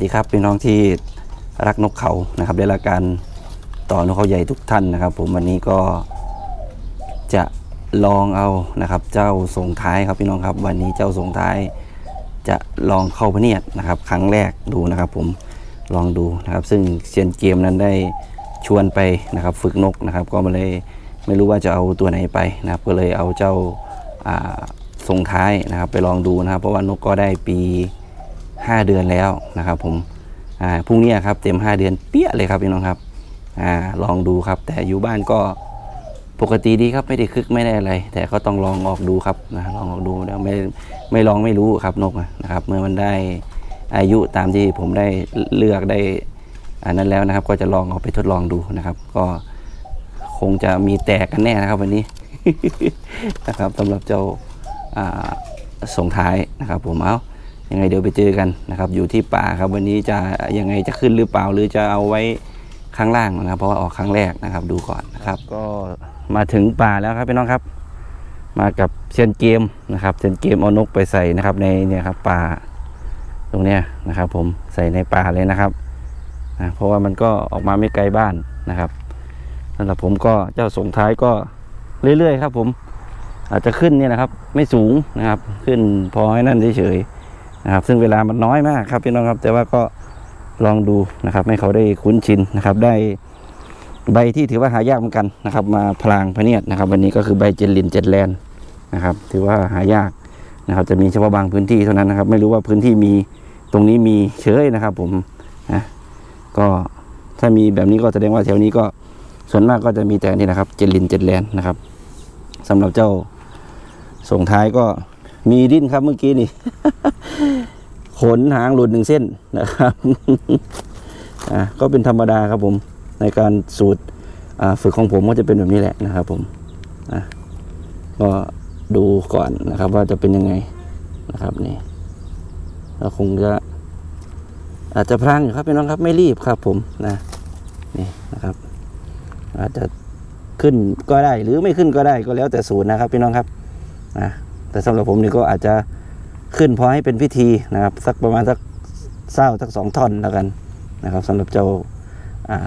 ดีครับพี่น้องที่รักนกเขานะครับได้รับการต่อนกเขาใหญ่ทุกท่านนะครับ ผมวันนี้ก็จะลองเอานะครับ เจ้าส่งท้ายครับพี่น้องครับ วันนี้เจ้าส่งท้าย จะลองเข้าพะเนียดนะครับ ครั้งแรกดูนะครับ ผมลองดูนะครับ ซึ่งเซียนเกมนั้นได้ชวนไปนะครับ ฝึกนกนะครับ ก็มาเลยไม่รู้ว่าจะเอาตัวไหนไปนะครับ ก็เลยเอาเจ้าอ่าส่งท้ายนะครับ ไปลองดูนะครับ เพราะว่านกก็ได้ปี 5 เดือนแล้วนะครับ ผมอ่าพรุ่งนี้ครับเต็ม 5 เดือนเปี้ยเลยครับพี่น้องครับอ่าลองดูครับ แต่อยู่บ้านก็ปกติดีครับไม่ได้คึกไม่ได้อะไร แต่ก็ต้องลองออกดูครับนะลองออกดูแล้วไม่ไม่ลองไม่รู้ครับนกนะครับ เมื่อมันได้อายุตามที่ผมได้เลือกได้อันนั้นแล้วนะครับ ก็จะลองเอาไปทดลองดูนะครับ ก็คงจะมีแตกกันแน่นะครับ วันนี้นะครับสำหรับเจ้าอ่าส่งท้ายนะครับผมเอา ยังไงเดี๋ยวไปเจอกันนะครับ อยู่ที่ป่าครับวันนี้จะยังไงจะขึ้นหรือเปล่าหรือจะเอาไว้ข้างล่างนะครับ เพราะว่าออกครั้งแรกนะครับ ดูก่อนนะครับ ก็มาถึงป่าแล้วครับพี่น้องครับ มากับเซียนเกมนะครับเซียนเกมเอานกไปใส่นะครับ ในเนี่ยครับป่าตรงเนี้ยนะครับ ผมใส่ในป่าเลยนะครับนะเพราะว่ามันก็ออกมาไม่ไกลบ้านนะครับสำหรับผมก็เจ้าส่งท้ายก็เรื่อยๆครับ ผม อาจจะขึ้นเนี่ยนะครับ ไม่สูงนะครับ ขึ้นพอให้นั่นเฉยๆ นะครับ ซึ่งเวลามันน้อยมากครับพี่น้องครับ แต่ว่าก็ลองดูนะครับ ให้เขาได้คุ้นชินนะครับ ได้ใบที่ถือว่าหายากเหมือนกันนะครับ มาพลางพเนียดนะครับ วันนี้ก็คือใบเจลินเจนแลนนะครับ ถือว่าหายากนะครับ จะมีเฉพาะบางพื้นที่เท่านั้นนะครับ ไม่รู้ว่าพื้นที่มีตรงนี้มีเฉยนะครับ ผมนะก็ถ้ามีแบบนี้ก็แสดงว่าแถวนี้ก็ส่วนมากก็จะมีแต่นี่นะครับ เจลินเจนแลนนะครับสำหรับเจ้าส่งท้ายก็ มีดิ้นครับเมื่อกี้นี่ ขนหางหลุดหนึ่งเส้นนะครับอะก็เป็นธรรมดาครับผม ในการสูตรฝึกของผมก็จะเป็นแบบนี้แหละนะครับ ผมอะก็ดูก่อนนะครับ ว่าจะเป็นยังไงนะครับนี่ก็คงจะอาจจะพลางอยู่ครับพี่น้องครับไม่รีบครับ ผมนะนี่นะครับ อาจจะขึ้นก็ได้หรือไม่ขึ้นก็ได้ก็แล้วแต่สูตรนะครับพี่น้องครับนะ แต่สำหรับผมนี่ก็อาจจะขึ้นพอให้เป็นพิธีนะครับ สักประมาณสักเศร้าสักสองท่อนแล้วกันนะครับสำหรับเจ้าอ่า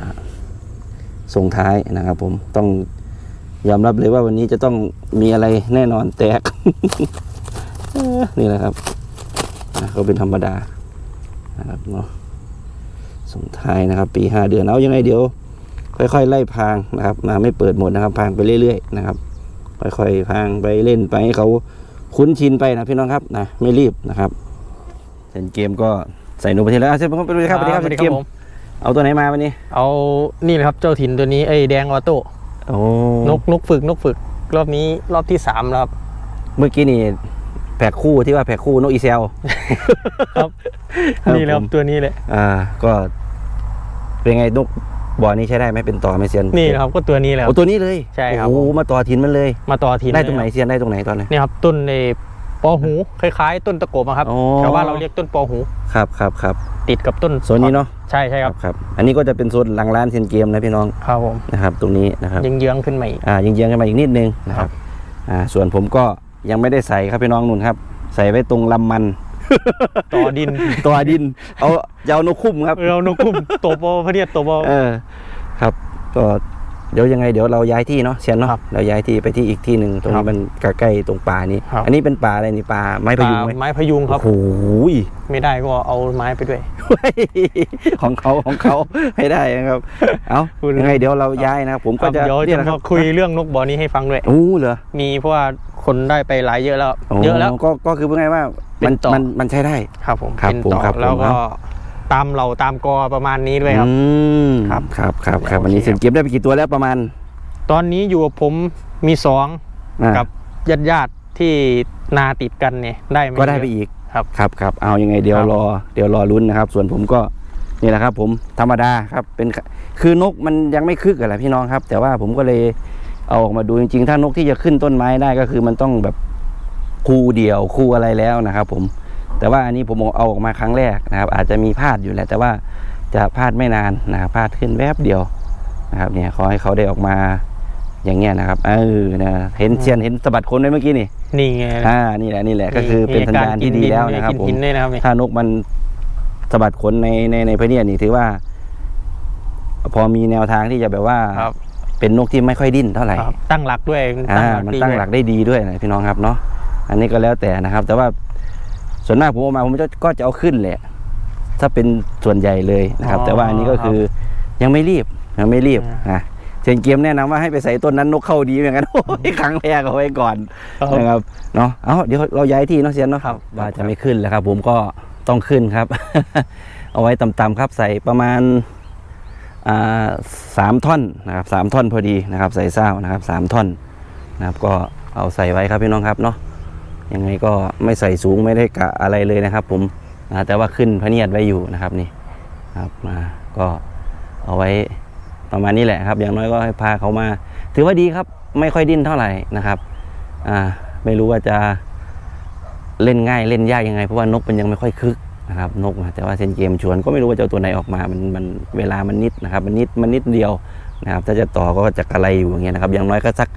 ส่งท้ายนะครับ ผมต้องยอมรับเลยว่าวันนี้จะต้องมีอะไรแน่นอนแตกเออนี่แหละครับอะก็เป็นธรรมดานะครับเนาะส่งท้ายนะครับ ปีห้าเดือนเอายังไงเดี๋ยว ค่อยๆ ไล่พรางนะครับนะไม่เปิดหมดนะครับพรางไปเรื่อยๆนะครับ ค่อยๆพรางไปเล่นไปให้เขา คุ้นชินไปนะพี่น้องครับนะไม่รีบนะครับเซนเกมก็ใส่หนูไปทีแล้วอะเซนผมไปเลยครับสวัสดีครับสวัสเซดีนเกมผมเอาตัวไหนมาวันนี้ เอานี่เลยครับเจ้าถิ่นตัวนี้ไอ้แดงออโต้โอ้นกนกฝึกนกฝึก รอบนี้รอบที่สามแล้วครับ เมื่อกี้นี่แพ็คคู่ที่ว่าแพ็คคู่นกอีเซลครับครับนี่แหละครัผบมตัวนี้เลยอ่าก็เป็นไงนก บ่อนี้ใช้ได้ไหมเป็นต่อไหมเซียนนี่นะครับก็ตัวนี้แหละคโอ้รับตัวนี้เลยใช่ครับ โอ้โหมาต่อทินมันเลย มาต่อถิ่นได้ตรงไหนเลยคบเซียนได้ตรงไหนตอนไหนนี่ครับต้นในปอหูคล้าย ๆ ต้นตะโกบอะครับอ๋อแต่ว่าเราเรียกต้นปอหู ครับครับครับติดกับต้นโซนนี้เนาะใช่ใช่ครับครับ อันนี้ก็จะเป็นโซนหลังร้านเซียนเกมนะพี่น้องครับผมนะครับ ตรงนี้นะครับยังเยื้องๆขึ้นมาอีก อ่ายิงเยียงๆกันมาอีกนิดนึงนะคครัรับบอ่าส่วนผมก็ยังไม่ได้ใส่ครับพี่น้องนุ่นครับ ใส่ไว้ตรงลำมัน ต่อดินตัวดิน เอายาวนกคุ้มครับเรานกคุ้มตัวปอพะเนียดตัวปอเออ ครับ ก็เดี๋ยวยังไงเดี๋ยวเราย้ายที่เนาะเชียนเนาะครับเราย้ายที่ไปที่อีกที่หนึ่งตรงครันี้บมันใกล้ๆตรงป่านี้ ครับ อันนี้เป็นป่าอะไรนี่ป่าไม้พยุงไหมไม้พยุงครับ โอ้โหไม่ได้ก็เอาไม้ไปด้วย ของเขาของเขาให้ได้นะครับ เอาพูดยังไงเดี๋ยวเราย้ายนะครับผมก็จะเดี๋ยวเนี่ยจะนะครัมาบคุยเรื่องนกบ่อนี้ให้ฟังด้วยโอ้เหรอมีเพราะว่าคนได้ไปหลายเยอะแล้วโอ้เยอะแล้ว ก็ก็คือพูดง่ายๆว่ามัน เป็นต่อมันมันใช้ได้ ครับผมครับเป็นผมต่อครับผมแล้วก็เอาตามเหล่าตามกอประมาณนี้ด้วยครับ อืมครับครับครับครับโอเควันนี้เซนเก็บได้ไปกี่ตัวแล้วประมาณตอนนี้อยู่กับผมมีสองอ่ากับญาติญาติๆที่นาติดกันเนี่ยได้ม่ก็ได้ไปเยอะอีกครับ ครับครับเอายังไงเดี๋ยวครับรอเดี๋ยวรอลุ้นนะครับ ส่วนผมก็นี่แหละครับ ผมธรรมดาครับเป็นคือนกมันยังไม่คึกอะแหละพี่น้องครับ แต่ว่าผมก็เลยเอาออกมาดูจริงๆ ถ้านกที่จะขึ้นต้นไม้ได้ก็คือมันต้องแบบ คู่เดียวคู่อะไรแล้วนะครับ ผม แต่ว่าอันนี้ผมเอาออกมาครั้งแรกนะครับ อาจจะมีพลาดอยู่แหละแต่ว่าจะพลาดไม่นานนะครับพลาดขึ้นแวบเดียวนะครับ เนี่ยขอให้เขาได้ออกมาอย่างเงี้ยนะครับเออนะเห็นเชียนเห็นสะบัดคนไว้เมื่อกี้นี่นี่ไงอ่านี่แหละนี่แหละก็คือเป็นสัญญาณที่ดีแล้วนะครับมีผมหินด้วยนะครับนี่ถ้านกมันสะบัดขนในในในพะเนียดนี่ถือว่า พอมีแนวทางที่จะแบบว่าครับเป็นนกที่ไม่ค่อยดิ้นเท่าไหร่ครับตั้งหลักด้วยอ่ามันดีตั้งด้วยหลักได้ดีด้วยนะพี่น้องครับเนาะ อันนี้ก็แล้วแต่นะครับ แต่ว่าส่วนมากผมเอามาผมจะก็จะเอาขึ้นแหละ ถ้าเป็นส่วนใหญ่เลยนะครับ แต่ว่าอันนี้ก็คือยังไม่รีบยังไม่รีบนะเชนเกมแนะนำว่าให้ไปใส่ต้นนั้นนกเข้าดีเหมือนกันโอ้ยครั้งแรกเอาไว้ก่อนครับนะครับเนาะเอาเดี๋ยวเราย้ายที่เนาะเซียนเนาะครับว่าจะไม่ขึ้นแล้วครับ ผมก็ต้องขึ้นครับ เอาไว้ต่ำๆครับใส่ประมาณอ่าสามท่อนนะครับสามท่อนพอดีนะครับ ใส่เศร้านะครับสามท่อนนะครับ ก็เอาใส่ไว้ครับพี่น้องครับเนาะ ยังไงก็ไม่ใส่สูงไม่ได้กะอะไรเลยนะครับผมแต่ว่าขึ้นพะเนียดไว้อยู่นะครับนี่ครับมาก็เอาไว้ประมาณนี้แหละครับ อย่างน้อยก็ให้พาเขามา ถือว่าดีครับไม่ค่อยดิ้นเท่าไหร่นะครับอ่าไม่รู้ว่าจะเล่นง่ายเล่นยากยังไงเพราะว่านกมันยังไม่ค่อยคึกนะครับนกแต่ว่าเซนเกมชวนก็ไม่รู้ว่าจะเอาตัวไหนออกมามันมันเวลามันนิดนะครับมันนิดมันนิดเดียวนะครับถ้าจะต่อก็จะกระไรอยู่อย่างเงี้ยนะครับอย่างน้อยก็สัก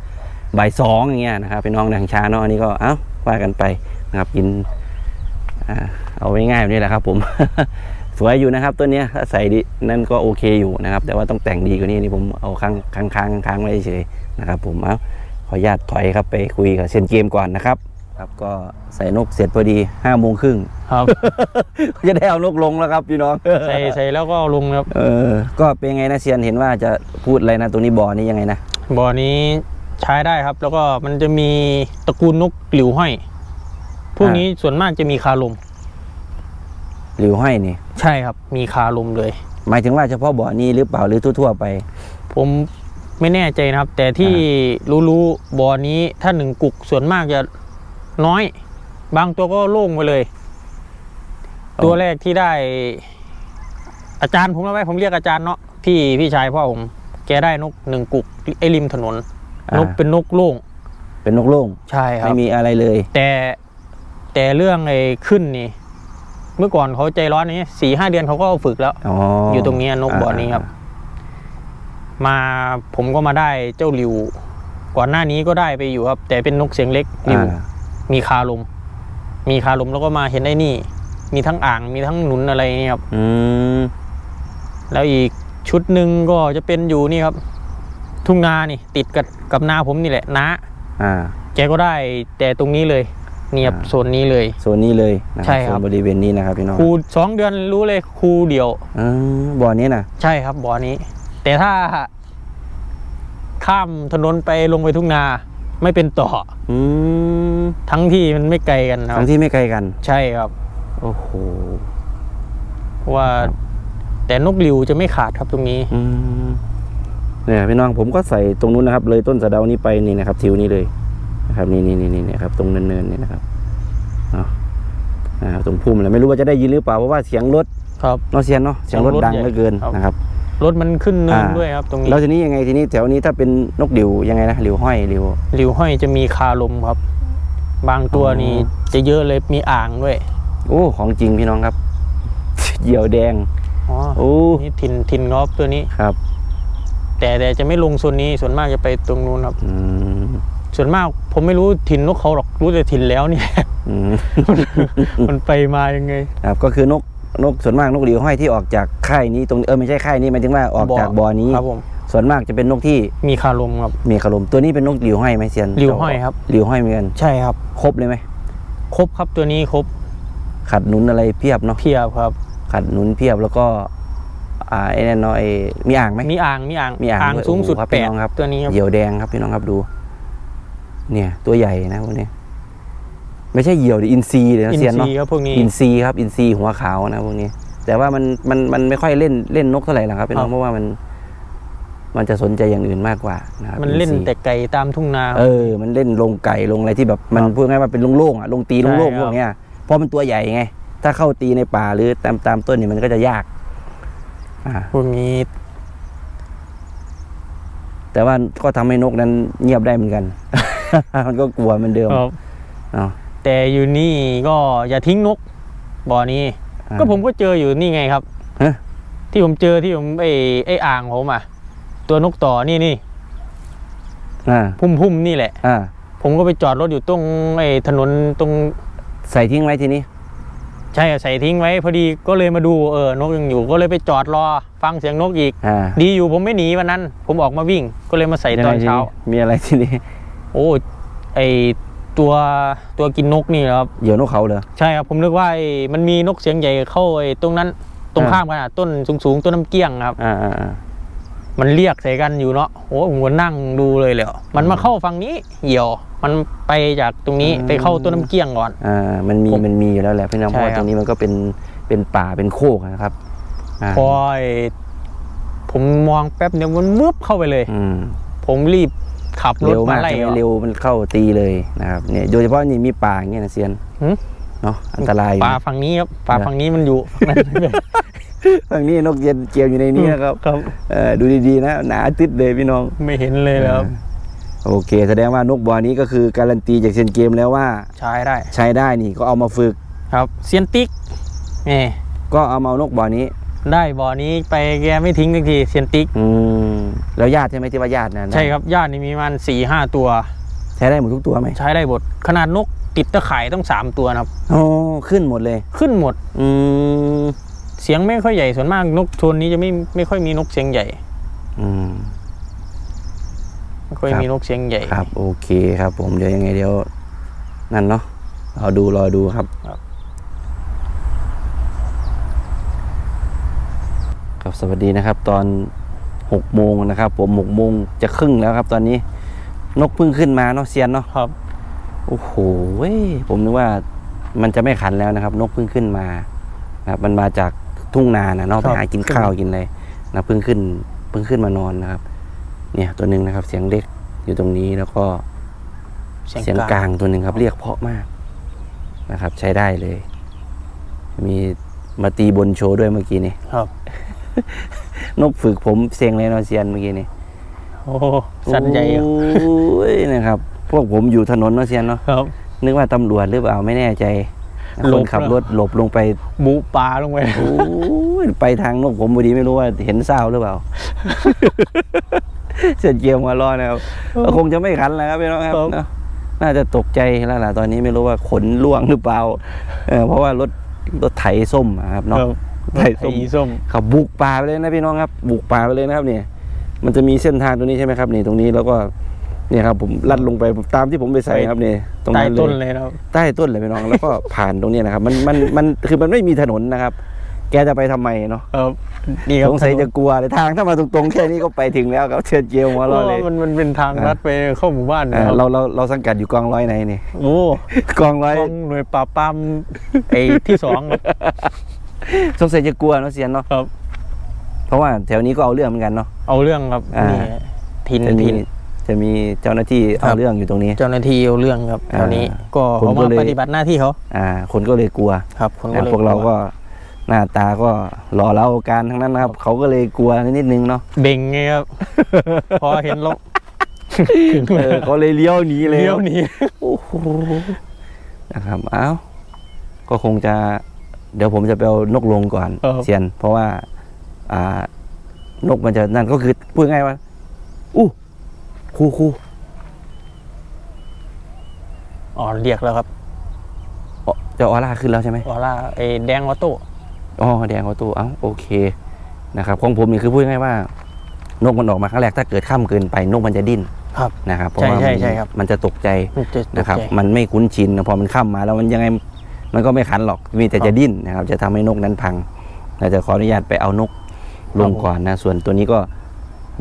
บ่ายสองอย่างเงี้ยนะครับพี่น้องแดงช้าเนาะอันนี้ก็เอ้า ว่ากันไปนะครับกินอ่าเอาไว้ง่ายแบบนี้แหละครับ ผม สวยอยู่นะครับตัวเนี้ยถ้าใส่ดีนั่นก็โอเคอยู่นะครับ แต่ว่าต้องแต่งดีกว่านี้นี่ผมเอาค้างค้างค้างค้างไว้เฉยๆนะครับ ผมเอาขออนุญาตถอยครับไปคุยกับเซยนเกมก่อนนะครับครับก็ใส่นกเสร็จพอดีห้าโมงครึ่งครับจะได้เอานกลงแล้วครับพี่น้องใส่ใส่แล้วก็เอาลงครับ เออ ก็เป็นไงนะเซียนเห็นว่าจะพูดอะไรนะตรงนี้บ่อนี้ยังไงนะบ่อนี้ ใช้ได้ครับ แล้วก็มันจะมีตระกูลนกหลิวห้อย พวกนี้ส่วนมากจะมีคาลม หลิวห้อยนี่ ใช่ครับ มีคาลมเลย หมายถึงว่าเฉพาะบ่อนี้หรือเปล่าหรือทั่วๆไป ผมไม่แน่ใจนะครับ แต่ที่รู้ๆบ่อนี้ถ้าหนึ่งกุกส่วนมากจะน้อย บางตัวก็โล่งไปเลยอ๋อตัวแรกที่ได้ อาจารย์ผมเอาไว้ผมเรียกอาจารย์เนาะพี่พี่ชายพ่อผมแกได้นกหนึ่งกุกไอ้ริมถนน นกเป็นนกโล่งเป็นนกโล่งใช่ครับไม่มีอะไรเลย แต่แต่เรื่องไอ้ขึ้นนี่ เมื่อก่อนเขาใจร้อนอย่างนี้สี่ห้าเดือนเขาก็ฝึกแล้วอ๋อออยู่ตรงนี้นกบ่อนี้ครับ มาผมก็มาได้เจ้าหลิวก่อนหน้านี้ก็ได้ไปอยู่ครับ แต่เป็นนกเสียงเล็กหลิวอ่ามีคาลม มีคาลมแล้วก็มาเห็นไอ้นี่ มีทั้งอ่างมีทั้งหนุนอะไรนี่ครับ อืมแล้วอีกชุดหนึ่งก็จะเป็นอยู่นี่ครับ ทุ่งนานี่ ติดกับกับนาผมนี่แหละนาอ่า แกก็ได้แต่ตรงนี้เลยเนียบอ่า โซนนี้เลย โซนนี้เลยนะใช่ครับ โซนบริเวณนี้นะครับพี่น้องครูสองเดือนรู้เลยครูเดียวอืมบ่อนี้นะใช่ครับบ่อนี้ แต่ถ้า ข้ามถนนไปลงไปทุ่งนาไม่เป็นต่อ อืมทั้งที่มันไม่ไกลกันครับ ทั้งที่ไม่ไกลกัน ใช่ครับ โอ้โห เพราะว่า แต่นกหลิวจะไม่ขาดครับตรงนี้ อืม เนี่ยพี่น้องผมก็ใส่ตรงนู้นนะครับ เลยต้นสะเดานี้ไปนี่นะครับ ทิวนี้เลยนะครับนี่นี่นี่นี่นะครับ ตรงเนินๆนี่นะครับเนาะอ่าตรงพุ่มเลยไม่รู้ว่าจะได้ยินหรือเปล่าเพราะว่าเสียงรถครับเนาะเสียงเนาะเสียงรถดังเหลือเกินครับนะครับรถมันขึ้นเนินอ่าด้วยครับตรงนี้แล้วทีนี้ยังไงทีนี้แถวนี้ถ้าเป็นนกดิวยังไงนะหลิวห้อยหลิวหลิวห้อยจะมีคาลมครับ บางตัวอ๋อนี่จะเยอะเลยมีอ่างด้วย โอ้ของจริงพี่น้องครับเหยี่ยวแดงอ๋อโอ้นี่ทินทินงอบตัวนี้ครับ แต่แต่จะไม่ลงโซนนี้ส่วนมากจะไปตรงนู้นครับ อืมส่วนมากผมไม่รู้ถิ่นนกเขาหรอกรู้แต่ถิ่นแล้วนี่อืมมันไปมายังไง ครับก็คือนกนกส่วนมากนกหลิวห้อยที่ออกจากค่ายนี้ตรงเออไม่ใช่ค่ายนี้หมายถึงว่าออกจากบ่อนี้ ครับผม ส่วนมากจะเป็นนกที่มีคาลมครับ มีขลมตัวนี้เป็นนกหลิวห้อยไหมเซียนหลิวห้อยครับ หลิวห้อยเหมือนกันใช่ครับ ครบเลยไหมครบครับตัวนี้ครบขัดหนุนอะไรเพียบเนาะเพียบครับ ขัดหนุนเพียบแล้วก็ อ่าไอ้นั่นเนาะไอ้มีอ่างไหม มีอ่างมีอ่างมีอ่างด้วยสูงสุดโอ้โหครับแปพี่ดน้องครับ ตัวนี้ครับ เหยี่ยวแดงครับพี่น้องครับดู เนี่ย ตัวใหญ่นะพวกนี้ไม่ใช่เหยี่ยวดิอินซีเลยนะอินเซียนซีเนาะครับพวกนี้ อินซีครับอินซีหัวขาวนะพวกนี้ แต่ว่ามันมันมันไม่ค่อยเล่นเล่นนกเท่าไหร่หรอกครับพี่น้องเพราะว่ามัน มันจะสนใจอย่างอื่นมากกว่านะครับมันเล่นอิซีแต่ไก่ตามทุ่งนา เออ มันเล่นลงไก่ลงอะไรที่แบบมันครับพูดง่ายๆว่าเป็นโล่งๆอะลงตีโล่งใช่ๆครับพวกเนี้ยเพราะมันตัวใหญ่ไง ถ้าเข้าตีในป่าหรือตามตามต้นเนี่ยมันก็จะยาก อ่า พวกนี้แต่ว่าก็ทำให้นกนั้นเงียบได้เหมือนกัน มันก็กลัวเหมือนเดิมครับเนาะ แต่อยู่นี่ก็อย่าทิ้งนกบ่อนี้ อ่าก็ผมก็เจออยู่นี่ไงครับฮะ ที่ผมเจอที่ผมไอ้ไอ้อ่างผมอะ ตัวนกต่อนี่นี่อ่า พุ่มพุ่มๆนี่แหละ อ่า ผมก็ไปจอดรถอยู่ตรงไอ้ถนนตรงใส่ทิ้งไว้ทีนี้ ใช่ใส่ทิ้งไว้พอดีก็เลยมาดูเออนกยังอยู่ก็เลยไปจอดรอฟังเสียงนกอีก อ่าดีอยู่ผมไม่หนีวันนั้น ผมออกมาวิ่งก็เลยมาใส่ตอนเช้ายังไงทีมีอะไรที่นี่โอ้ไอตัวตัวกินนกนี่ครับ เหยี่ยวนกเขาเหรอ ใช่ครับผมนึกว่าไอ้มันมีนกเสียงใหญ่เข้าไอ้ตรงนั้นตรงอ่า ข้ามกันอะต้นสูงๆต้นน้ำเกี้ยงครับ อ่าอ่าอ่ามันเรียกใส่กันอยู่เนาะโอ้ผมก็นั่งดูเลยเลยมันมาเข้าฝั่งนี้เหี่ยว มันไปจากตรงนี้ไปเข้าต้นน้ำเกี้ยงก่อน อ่า มันมีผมมันมีอยู่แล้วแหละพี่น้องเพใช่ราะว่าครับ ตรงนี้มันก็เป็น เป็นป่า เป็นโคกนะครับอ่าพอไอ้ผมมองแป๊บเดียวมันวึบเข้าไปเลย อืมผมรีบขับรถเร็วากมามไล่ใช่ไหมออก เร็วมันเข้าตีเลยนะครับ เนี่ย โดยเฉพาะนี่มีป่าอย่างเงี้ยนะเซียนหืม เนาะ อันตรายอยู่ป่าฝั่งนี้ครับป่าเหรอฝั่งนี้มันอยู่ฝั่งนี้นกเย็นเจียวอยู่ในนี้นะครับ ครับ เออดูดีๆนะ หนาตึ๊ดเลยพี่น้อง ไม่เห็นเลยครับ โอเค แสดงว่านกบอนี้ก็คือการันตีจากเซยนเกมแล้วว่าใช้ได้ใช้ได้นี่ก็เอามาฝึกครับเซียนติ๊กนี่ก็เอามาเอานกบอนี้ ได้บ่อนี้ไปแกไม่ทิ้งสักทีเซียนติ๊กอืมแล้วญาติใช่ไหมที่ว่าญาตินะใช่ครับญาตินี่มีประมันสี่ห้าตัว ใช้ได้หมดทุกตัวไหมใช้ได้หมดขนาดนกติดตะข่ายต้องสามตัวนะครับโอ้ขึ้นหมดเลย ขึ้นหมด อืมเสียงไม่ค่อยใหญ่ส่วนมากนกชนนี้จะไม่ไม่ค่อยมีนกเสียงใหญ่ อืม ไม่ค่อยครับมีนกเสียงใหญ่ครับ โอเคครับ ผมเดี๋ยวยังไงเดี๋ยว นั่นเนาะรอดูรอดูครับครับครับสวัสดีนะครับ ตอนหกโมงนะครับ ผมหกโมงจะครึ่งแล้วครับ ตอนนี้นกเพิ่งขึ้นมาเนาะเซียนเนาะครับโอ้โหเว้ยผมนึกว่ามันจะไม่ขันแล้วนะครับ นกเพิ่งขึ้นมานะครับมันมาจากทุ่งนานะเนาะครัไปบหากินข้าวกินอะไรนะเพิ่งขึ้น เพิ่งขึ้นมานอนนะครับ เนี่ยตัวหนึ่งนะครับ เสียงเล็กอยู่ตรงนี้แล้วก็เสียงกลางตัวหนึ่งครับ เรียกเพราะมากนะครับ ใช้ได้เลย มีมาตีบนโชว์ด้วยเมื่อกี้นี่ครับ นกฝึกผมเสียงเลยเนาะเซียนเมื่อกี้นี่โอ้สันใหญ่อะโอ้ยนะครับ พวกผมอยู่ถนนเนาะเซียนเนาะครับ นึกว่าตำรวจหรือเปล่าไม่แน่ใจหลคบนขับรถหลบลงไปบุปลาลงไปโอ้ยไปทางนกผมพอดีไม่รู้ว่าเห็นเศร้าหรือเปล่า เสียเกียวมารอนะครับก็คงจะไม่ขันแล้วครับพี่น้องครับครับเนอะน่าจะตกใจแล้วล่ะตอนนี้ไม่รู้ว่าขนล่วงหรือเปล่าเออเพราะว่ารถรถไถส้มอะครับเนาะครับไข่ส้มไข่ส้มขับบุกป่าไปเลยนะพี่น้องครับ บุกป่าไปเลยนะครับเนี่ยมันจะมีเส้นทางตรงนี้ใช่ไหมครับนี่ตรงนี้แล้วก็เนี่ยครับผมลัดลงไปตามที่ผมไปใส่ครับนี่ตรงใต้นั้นเลต้นยเลยนะครับใต้ต้นเลยพี่น้องแล้วก็ผ่านตรงเนี้ยนะครับ มันมันมันคือมันไม่มีถนนนะครับ แกจะไปทำไมเนาะครับนี่ครับสงสัยจะกลัวเลยทางถ้ามาตรงๆแค่นี้ก็ไปถึงแล้วครับเชิญเจียวหัวเพเรอราะเลว่ายมันมันเป็นทางลัดไปเข้าหมู่บ้านอ่านะครับเราเราเราสังกัดอยู่กองร้อยไหนนี่โอ้กองร้อยกองหน่วยปราบปรามไอ้ที่สองครับสงสัยจะกลัวเนาะเซียนเนาะครับ เพราะว่าแถวนี้ก็เอาเรื่องเหมือนกันเนาะเอาเรื่องครับอ่านี่ทินจะมีทินจะมีเจ้าหน้าที่ครัเอาบเรื่องอยู่ตรงนี้ เจ้าหน้าที่เอาเรื่องครับอ่าตอนนี้ก็ผมเขาก็มาเลยปฏิบัติหน้าที่เขาอ่า คนก็เลยกลัวครับ คนก็นะเลยพวกเราก็ หน้าตาก็หล่อเล้าการทั้งนั้นนะครับ เขาก็เลยกลัวนิดนึงเนาะเบ่งไงครับ พอเห็นรถเออเขาเลยเลี้ยวหนีเลยเลี้ยวหนีโอ้โหนะครับเอ้าก็คงจะ เดี๋ยวผมจะไปเอานกลงก่อนเซียน เพราะว่า อ่านกมันจะนั่นก็คือพูดง่ายว่าอู้ครูครูอ๋อเรียกแล้วครับอ๋อจะออร่าขึ้นแล้วใช่ไหมวอล่าไอ้แดงออโต้ อ๋อแดงประตูเอ้าโอเคนะครับของผมนี่คือพูดง่ายๆว่านกมันออกมาครั้งแรกถ้าเกิดข้ามเกินไปนกมันจะดิ้นครับนะครับเพราะใช่ว่าใช่มันใช่ครับมันจะตกใจมันจะตกนะครับใจมันไม่คุ้นชินนะพอมันข้ามมาแล้วมันยังไงมันก็ไม่ขันหรอกมีแต่ครับจะดิ้นนะครับจะทำให้นกนั้นพังเราจะขออนุญาตไปเอานกลงครับผมก่อนนะส่วนตัวนี้ก็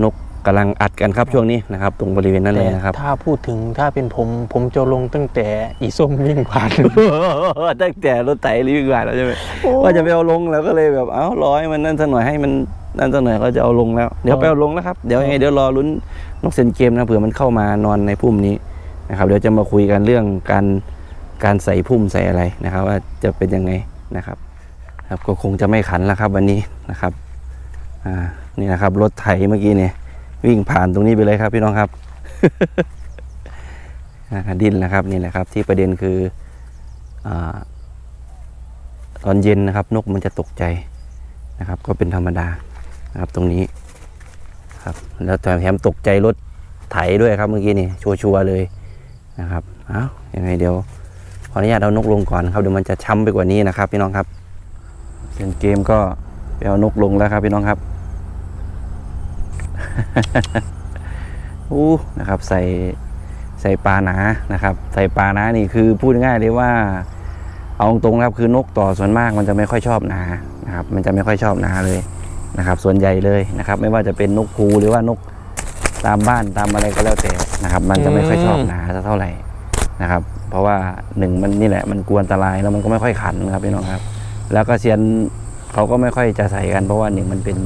นก กำลังอัดกันครับช่วงนี้นะครับ ตรงบริเวณนั้นเลยนะครับแต่ถ้าพูดถึงถ้าเป็นผมผมจะลงตั้งแต่อีส้มวิ่งผ่านตั้งแต่รถไถรีวิวก่อนแล้วใช่ไหมว่าจะไปเอาลงแล้วก็เลยแบบเอ้ารอให้มันนั่นสักหน่อยให้มันนั่นสักหน่อยก็จะเอาลงแล้วเดี๋ยวไปเอาลงแล้วครับเดี๋ยวยังไงเดี๋ยวรอลุ้นนกเซนเกมนะเผื่อมันเข้ามานอนในพุ่มนี้นะครับเดี๋ยวจะมาคุยกันเรื่องการการใส่พุ่มใส่อะไรนะครับ ว่าจะเป็นยังไงนะครับ ครับก็คงจะไม่ขันแล้วครับวันนี้นะครับอ่านี่นะครับรถไถเมื่อกี้เนี่ย วิ่งผ่านตรงนี้ไปเลยครับพี่น้องครับดิ้นแล้วครับนี่แหละครับที่ประเด็นคืออตอนเย็นนะครับ นกมันจะตกใจนะครับ ก็เป็นธรรมดานะครับตรงนี้ครับแล้วแถมตกใจรถไถด้วยครับเมื่อกี้นี่ชัวร์เลยนะครับเอายังไงเดี๋ยวขออนุญาตเอานกลงก่อนครับเดี๋ยวมันจะช้ำไปกว่านี้นะครับ พี่น้องครับเล่นเกมก็ไปเอานกลงแล้วครับพี่น้องครับ อู้นะครับใส่ใส่ปลาหนานะครับ ใส่ปลาหนานี่คือพูดง่ายเลยว่า เอาตรงครับคือนกต่อส่วนมากมันจะไม่ค่อยชอบหนานะครับ มันจะไม่ค่อยชอบหนาเลยนะครับ ส่วนใหญ่เลยนะครับ ไม่ว่าจะเป็นนกคูหรือว่านกตามบ้านตามอะไรก็แล้วแต่นะครับ มันจะไม่ค่อยชอบหนาสักเท่าไหร่นะครับ เพราะว่าหนึ่งมันนี่แหละมันกวนอันตรายแล้วมันก็ไม่ค่อยขันครับพี่น้องครับ แล้วก็เซียนเขาก็ไม่ค่อยจะใส่กันเพราะว่าหนึ่งมันเป็น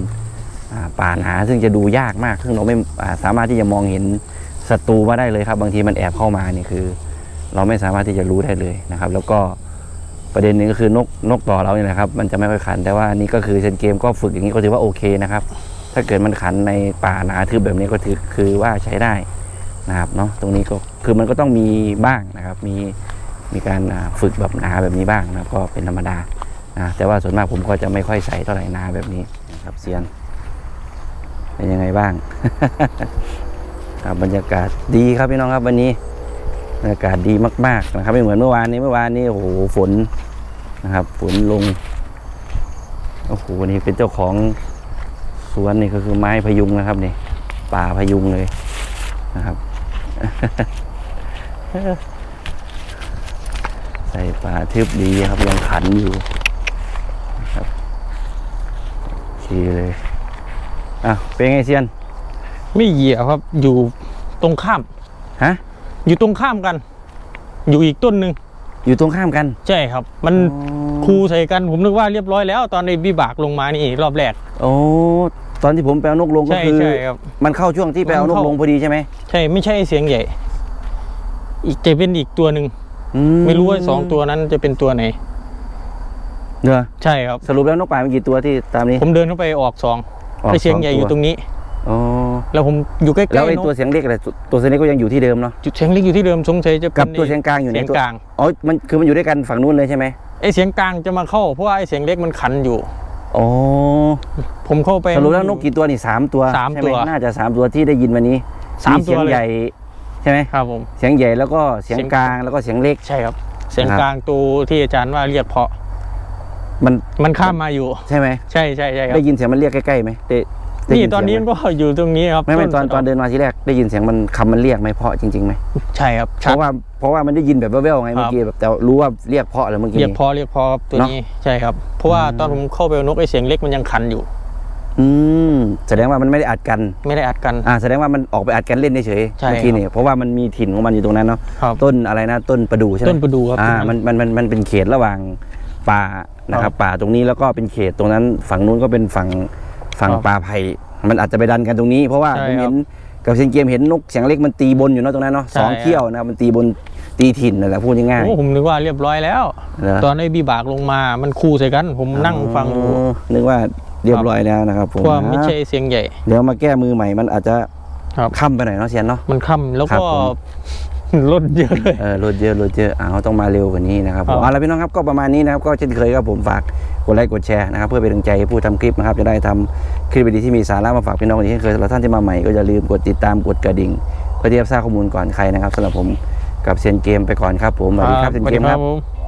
ป่าหนาซึ่งจะดูยากมาก ซึ่งเราไม่สามารถที่จะมองเห็นศัตรูมาได้เลยครับ บางทีมันแอบเข้ามานี่คือ เราไม่สามารถที่จะรู้ได้เลยนะครับ แล้วก็ประเด็นหนึงก็คือนกนกต่อเราเนี่ยแหละครับ มันจะไม่ค่อยขัน แต่ว่านี่ก็คือเซนเกมก็ฝึกอย่างนี้ก็ถือว่าโอเคนะครับ ถ้าเกิดมันขันในป่าหนาทึบแบบนี้ก็ถือคือว่าใช้ได้นะครับเนาะตรงนี้ก็คือมันก็ต้องมีบ้างนะครับ มีมีการฝึกแบบหนาแบบนี้บ้างนะก็เป็นธรรมดานะแต่ว่าส่วนมากผมก็จะไม่ค่อยใส่เท่าไหร่หนาแบบนี้นะครับเซียน เป็นยังไงบ้างครับบรรยากาศดีครับพี่น้องครับวันนี้บรรยากาศดีมาก ๆ นะครับไม่เหมือนเมื่อวานนี้เมื่อวานนี้โอ้โหฝนนะครับ ฝนลงโอ้โหวันนี้เป็นเจ้าของสวนนี่ก็คือไม้พยุงนะครับนี่ป่าพยุงเลยนะครับ ใส่ป่าทึบดีครับยังขันอยู่นะครับโอเคเลย อะเป็นไงเซียน ไม่เหยียบครับ อยู่ตรงข้าม ฮะ อยู่ตรงข้ามกัน อยู่อีกต้นหนึ่งอยู่ตรงข้ามกัน ใช่ครับ มันคูใส่กันผมนึกว่าเรียบร้อยแล้วตอนในวิบากลงมานี่รอบแรก โอ้ตอนที่ผมไปเอานกลงก็ใช่คือใช่ครับมันเข้าช่วงที่ไปเอานมันกเข้าลงพอดีใช่ไหมใช่ไม่ใช่เสียงใหญ่ อีกจะเป็นอีกตัวหนึ่งอืไม่รู้ว่าสองตัวนั้นจะเป็นตัวไหนเนอะใช่ครับสรุปแล้วนกป่ามีกี่ตัวที่ตามนี้ ผมเดินเข้าไปออกสอง ออกไอเสียงใหญ่สอยู่ตรงนี้อ๋อแล้วผมอยู่ใกล้ๆแล้วไอ้นกตัวเสียงเล็กอะไรตัวตัวเสียงเล็กก็ยังอยู่ที่เดิมเนาะจุดเสียงเล็กอยู่ที่เดิมสงสัยจะเป็นกับตัวเสียงกลางอยู่ในเสียงตัวกลางอ๋อมันคือมันอยู่ด้วยกันฝั่งนู้นเลยใช่ไหมไอเสียงกลางจะมาเข้าเพราะว่าไอเสียงเล็กมันขันอยู่อ๋อผมเข้าไปสรุปแล้วนกกี่ตัวนี่สามตัวสามใช่ไหตัวน่าจะสามตัวที่ได้ยินวันนี้สามเสียงตัวเลยใหญ่ใช่ไหมครับผมเสียงใหญ่แล้วก็เสียงเสียงกลางแล้วก็เสียงเล็กใช่ครับ เสียงครับกลางตัวที่อาจารย์ว่าเรียกเพาะ มันมันข้ามมาอยู่ ใช่ไหมใช่ใช่ใช่ครับได้ยินเสียงมันเรียกใกล้ๆไหมได้ได้นี่ยิเสียงตอนนี้ไหมมันก็อยู่ตรงนี้ครับไม่ไม่ตอนต้ตอนเดินมาทีแรกได้ยินเสียงมันคำมันเรียกไหมเพราะจริงๆไหมใช่ครับเพชัด ราะว่าเพราะว่ามันได้ยินแบบแว่วๆไงครับเมื่อกี้แบบแต่รู้ว่าเรียกเพราะอะไรเมื่อกี้ เรียกเพอเรียกเพอครับตัวเนอะ นี้ใช่ครับ เพราะว่าตอนผมเข้าไปเอานกไอเสียงเล็กมันยังขันอยู่ อืมแสดงว่ามันไม่ได้อัดกันไม่ได้อัดกัน อ่าแสดงว่ามันออกไปอัดกันเล่นเฉยๆใช่เมื่อกี้เนี่ยเพราะว่ามันมีถิ่นของมันอยู่ตรงนั้นเนาะครับ ต้นอะไรนะต้นประดู่ใช่ไหมต้นประดูครับอ่าตรงมันมันมันมันเป็นเขตระหว่าง ป่านะครับ ป่าตรงนี้แล้วก็เป็นเขตตรงนั้น ฝั่งนู้นก็เป็นฝั่งฝั่งครับป่าไผ่มันอาจจะไปดันกันตรงนี้ เพราะว่าใช่ผมครับเห็นกับเซนเกมเห็นนกเสียงเล็กมันตีบนอยู่เนาะตรงนั้นเนาะใช่สองครับเที่ยวนะครับมันตีบนตีถิ่นนั่นแหละพูดง่ายโอ้ผมนึกว่าเรียบร้อยแล้วๆเหรอตอนไอ้บีบากลงมามันคูใส่กัน ผมนั่งฟังอยู่อ๋อนึกว่าเรียบร้อยแล้วนะครับผมเพราะว่าไม่ใช่เสียงใหญ่เดี๋ยวมาแก้มือใหม่มันอาจจะครับค่ำไปหน่อยเนาะเซียนเนาะมันค่ำแล้วครับก็ผม รถเยอะเลย เออรถเยอะรถเยอะอ้าวต้องมาเร็วกว่านี้นะครับผครัมบเอาละพี่น้องครับก็ประมาณนี้นะครับก็เช่นเคยครับผมฝากกดไลค์กดแชร์นะครับเพื่อเป็นกำลังใจให้ผู้ทำคลิปนะครับจะได้ทำคลิปดีๆที่มีสาระมาฝากพี่น้องอย่างที่เช่นเคยสำหรับท่านที่มาใหม่ก็อย่าลืมกดติดตามกดกระดิ่งเพื่อที่จะทราบข้อมูลก่อนใครนะครับสำหรับผมกับเซียนเกมไปก่อนครับผมสวัสดีครับเซียนสวัสเกดีมคครัรับบผม